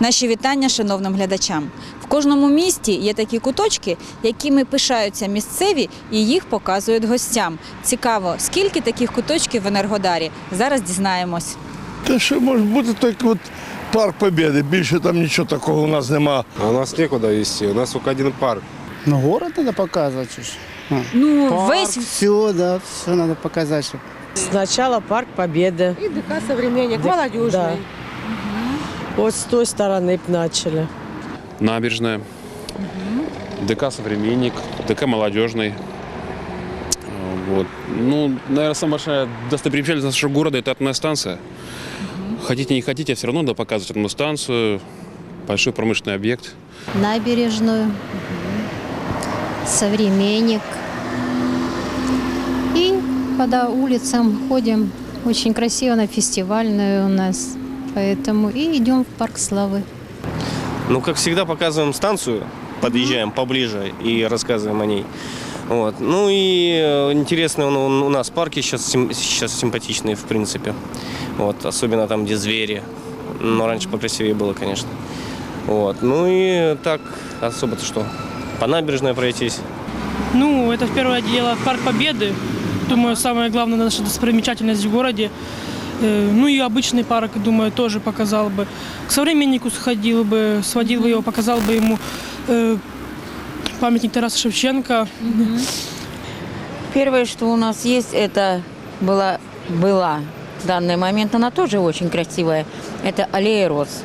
Наші вітання шановним глядачам. В кожному місті є такі куточки, якими пишаються місцеві і їх показують гостям. Цікаво, скільки таких куточків в Енергодарі? Зараз дізнаємось. Та що може бути тільки от парк Побєди, більше там нічого такого у нас нема. А у нас некуда везти, у нас только один парк. Ну, город надо показывать. уж. А, Ну, Парк, весь все, да, все надо показать. чтоб- Сначала парк Победы. И ДК «Современник», Да. Вот с той стороны начали. Набережная, ДК «Современник», ДК «Молодежный». Вот. Ну, наверное, самая большая достопримечательность нашего города – это атомная станция. Хотите, не хотите, все равно надо показывать атомную станцию, большой промышленный объект. набережную, современник. И по улицам ходим. Очень красиво, на фестивальную у нас. Поэтому и идем в парк славы. Ну, как всегда, показываем станцию, подъезжаем поближе и рассказываем о ней. Вот. Ну и э, интересно, он- он- у нас парки сейчас, сейчас симпатичные, в принципе. Вот. Особенно там, где звери. Но раньше покрасивее было, конечно. Вот. Ну и так, особо-то что? По набережной пройтись. Ну, это в первое дело Парк Победы. Думаю, самая главная наша достопримечательность в городе. Э, Ну и обычный парк, думаю, тоже показал бы. К современнику сходил бы, сводил бы его, показал бы ему э, памятник Тараса Шевченко. Первое, что у нас есть, это была, была в данный момент, она тоже очень красивая. Это аллея роз.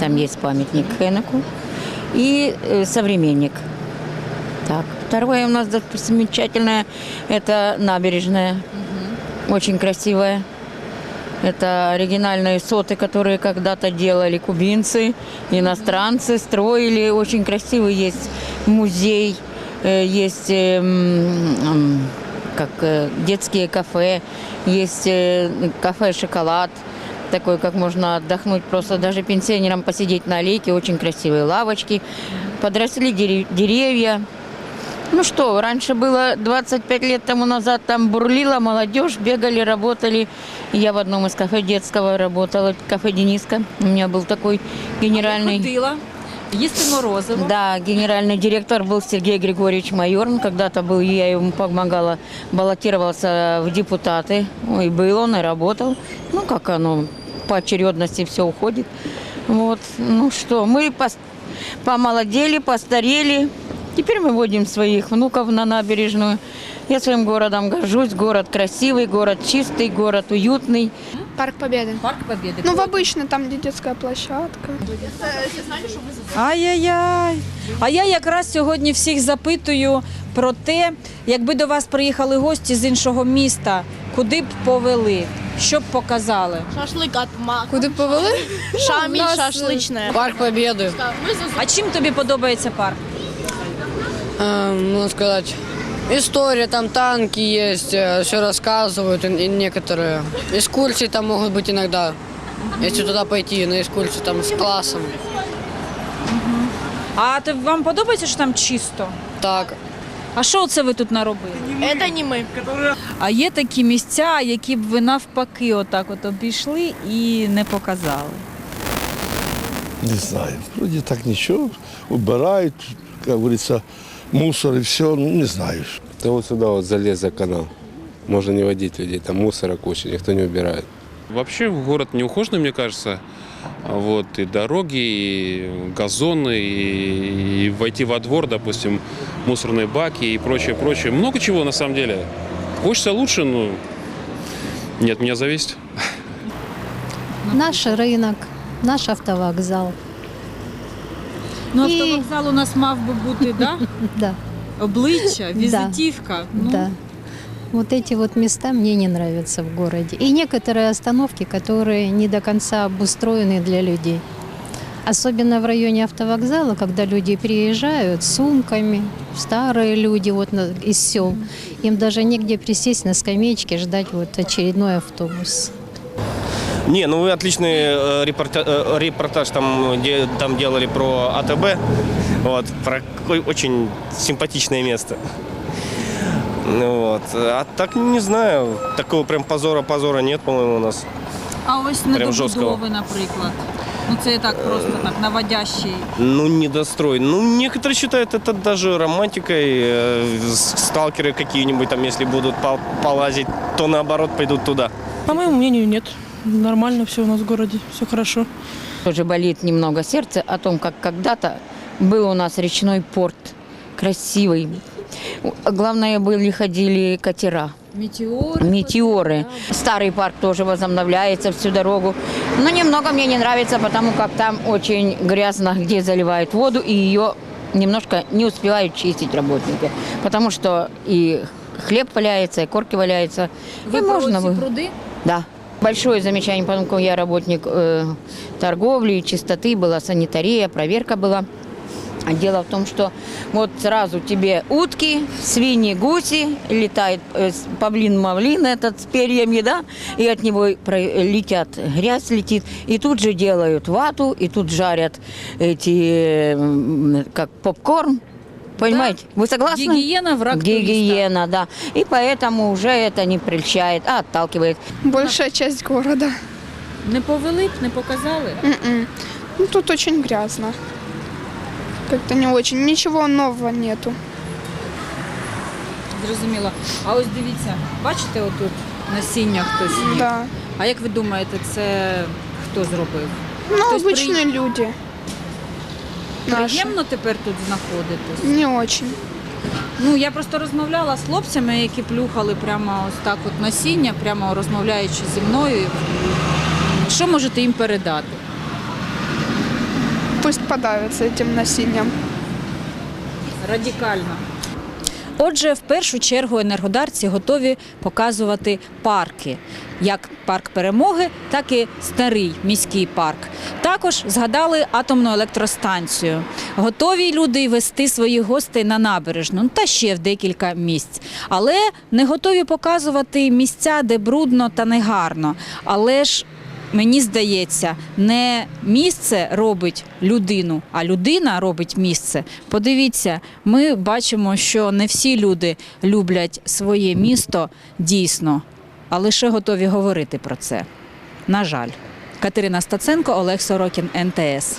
Там есть памятник Хенеку. И э, современник. Так. Второе у нас замечательное, это набережная. Очень красивая. Это оригинальные соты, которые когда-то делали кубинцы, иностранцы, строили. Очень красивый есть музей, э, есть э, как э, детские кафе, есть кафе «Шоколад», такой, как можно отдохнуть, просто даже пенсионерам посидеть на аллейке, очень красивые лавочки. Подросли дере- деревья. Ну что, раньше было 25 лет тому назад, там бурлила молодежь, бегали, работали. Я в одном из кафе детского работала, кафе Дениска. У меня был такой генеральный... ходила їсти морозиво. Да, генеральный директор был Сергей Григорьевич Майор. Он Когда-то был, я ему помогала, баллотировался в депутаты. Ой, был он и работал. Ну, как оно, по очередности все уходит. Вот, ну что, мы пос- помолодели, постарели. Теперь мы водим своих внуков на набережную. Я своим городом горжусь. Город красивый, город чистый, город уютный. Парк Победы. Парк Побєди. Ну, в обычно, там, где детская площадка. Ай-яй-яй. А я якраз сьогодні всіх запитую про те, якби до вас приїхали гості з іншого міста, куди б повели, що б показали. Шашлык от мака. Куда повели? Шамиль шашлычная. Парк Победы. А чим тобі подобається парк? можно сказать, история, там танки есть, все рассказывают, и некоторые. Экскурсии там могут быть иногда. Если туда пойти на экскурсию там с классом. А то вам подобається, що там чисто? Так, А що це ви тут наробили? Это не мы. А є такі місця, які б ви навпаки отак от обійшли і не показали. Не знаю. Вроде так ничего. Убирают, как говорится, мусор и все. Ну, не знаю. Да вот сюда вот залез за канал. Можно не водить людей, там мусора куча, никто не убирает. Вообще город неухоженный, мне кажется. А Вот, и дороги, и газоны, и, и войти во двор, допустим, мусорные баки и прочее, прочее. Много чего на самом деле. Хочется лучше, но не от меня зависит. Наш рынок, наш автовокзал. Ну, І- автовокзал у нас мав би бути, да? Да, обличчя, візитівка. Ну, да. Вот эти вот места мне не нравятся в городе. И некоторые остановки, которые не до конца обустроены для людей. Особенно в районе автовокзала, когда люди приезжают с сумками, старые люди вот на- из сел, им даже негде присесть на скамеечке, ждать вот очередной автобус. Не, ну вы отличный э, репорта- э, репортаж там, де- там делали про АТБ. Вот, про какое очень симпатичное место. Ну Вот. А так не знаю, такого прям позора-позора нет, по-моему, у нас. А ось недобудови, наприклад. Ну це так просто так наводящий. Ну, недострой. Ну, некоторые считают это даже романтикой. Э, Сталкеры какие-нибудь там, если будут пол- полазить, то наоборот пойдут туда. По моему мнению, нет. Нормально все у нас в городе, все хорошо. Тоже болит немного сердце о том, как когда-то был у нас речной порт, красивый. Главное, были, ходили катера. Метеор. Метеоры. Старый парк тоже возобновляется всю дорогу. Но немного мне не нравится, потому как там очень грязно, где заливают воду, и ее немножко не успевают чистить работники. Потому что и хлеб валяется, и корки валяются. Ви и можно вы- пруди? Да. Большое замечание, что я работник э, торговли, чистоты, была санитария, проверка была. Дело в том, что вот сразу тебе утки, свиньи, гуси, летает э, павлин-мавлин этот с перьями, да, и от него летят, грязь летит, и тут же делают вату, и тут жарят эти, э, как попкорн, понимаете? Вы согласны? Гигиена враг туриста. Гигиена, да. И поэтому уже это не прельщает, а отталкивает. Большая часть города. Не повели б, не показали. М-м. Ну, тут очень грязно. Как-то не очень. Ничего нового нету. Зрозуміло. А ось дивіться, бачите, отут насіння хтось є. Да. А як ви думаєте, це хто зробив? Ну, Хтось обычные люди. Наши. Приємно тепер тут знаходитись? Не очень. Ну я просто розмовляла з хлопцями, які плюхали прямо ось так от насіння, прямо розмовляючи зі мною. Що можете їм передати? Пусть подавятся этим насінням. Радикально. Отже, в першу чергу енергодарці готові показувати парки, як парк перемоги, так і старий міський парк. Також згадали атомну електростанцію. Готові люди вести своїх гостей на набережну ну, та ще в декілька місць. Але не готові показувати місця, де брудно та негарно. Але ж Мені здається, не місце робить людину, а людина робить місце. Подивіться, ми бачимо, що не всі люди люблять своє місто дійсно, а лише готові говорити про це. На жаль. Катерина Стаценко, Олег Сорокін, НТС.